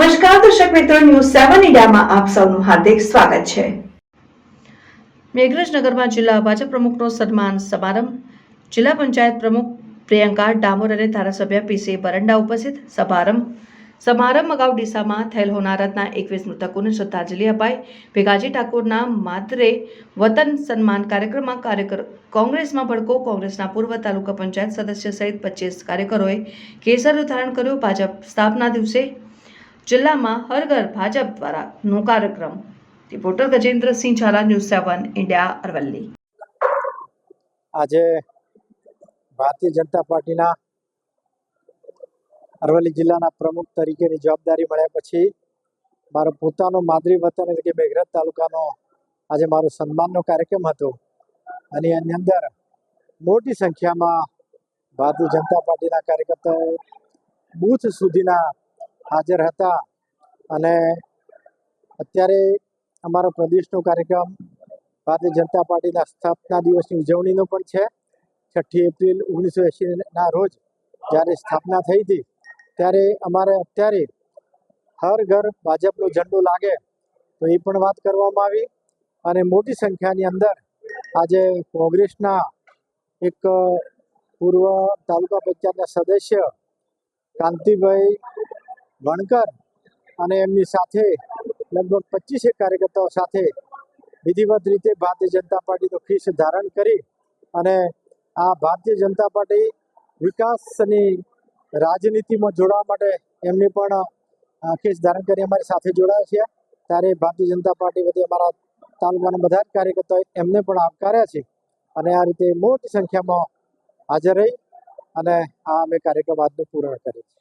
મિત્રો, ન્યૂઝ સેવન ઇન્ડિયામાં આપ સૌનું હાર્દિક સ્વાગત છે. મેઘરજનગરમાં જિલ્લા ભાજપ પ્રમુખનો સન્માન સમારંભ. જિલ્લા પંચાયત પ્રમુખ પ્રિયંકા ડામોર અને ધારાસભ્ય પીસી બરંડા ઉપસ્થિત. સમારંભ. સમારંભ અગાઉ ડીસામાં થયેલ હોનારતના એકવીસ મૃતકોને શ્રદ્ધાંજલિ અપાઈ. ભેગાજી ઠાકોરના માત્રે વતન સન્માન કાર્યક્રમમાં કાર્યકર, કોંગ્રેસમાં ભડકો, કોંગ્રેસના પૂર્વ તાલુકા પંચાયત સદસ્ય સહિત પચીસ કાર્યકરોએ કેસર ધારણ કર્યું. ભાજપ સ્થાપના દિવસે જિલ્લામાં હર ઘર ભાજપ દ્વારા નો કાર્યક્રમ. Reporter Gajendrasinh Zala, news seven, India, Aravalli. આજે ભારતીય જનતા પાર્ટીના અરવલ્લી જિલ્લાના પ્રમુખ તરીકેની જવાબદારી મળ્યા પછી મારો પોતાનો માદરી વતન એટલે કે મેઘરજ તાલુકાનો આજે મારો સન્માનનો કાર્યક્રમ હતો. અને એની અંદર મોટી સંખ્યામાં ભારતીય જનતા પાર્ટીના કાર્યકર્તાઓ બૂથ સુધીના હાજર હતા અને અત્યારે અમારો પ્રદેશનો કાર્યક્રમ ભારતીય જનતા પાર્ટીના સ્થાપના દિવસની ઉજવણીનો પણ છે. છઠ્ઠી એપ્રિલ ઓગણીસો એંશીના રોજ જ્યારે સ્થાપના થઈ હતી, ત્યારે અમારે અત્યારે હર ઘર ભાજપનો ઝંડો લાગે તો એ પણ વાત કરવામાં આવી અને મોટી સંખ્યાની અંદર આજે કોંગ્રેસના એક પૂર્વ તાલુકા પંચાયતના સદસ્ય કાંતિભાઈ વણકર અને એમની સાથે લગભગ પચીસેક કાર્યકર્તાઓ સાથે વિધિવત રીતે ભારતીય જનતા પાર્ટીનો ખીસ ધારણ કરી અને આ ભારતીય જનતા પાર્ટી વિકાસની રાજનીતિમાં જોડાવા માટે એમને પણ ખીસ ધારણ કરી અમારી સાથે જોડાયા છે. ત્યારે ભારતીય જનતા પાર્ટી વતી અમારા તાલુકાના બધા જ કાર્યકર્તાઓ એમને પણ આવકાર્યા છે અને આ રીતે મોટી સંખ્યામાં હાજર રહી અને આ અમે કાર્યક્રમ આજનું પૂર્ણ કર્યો છે.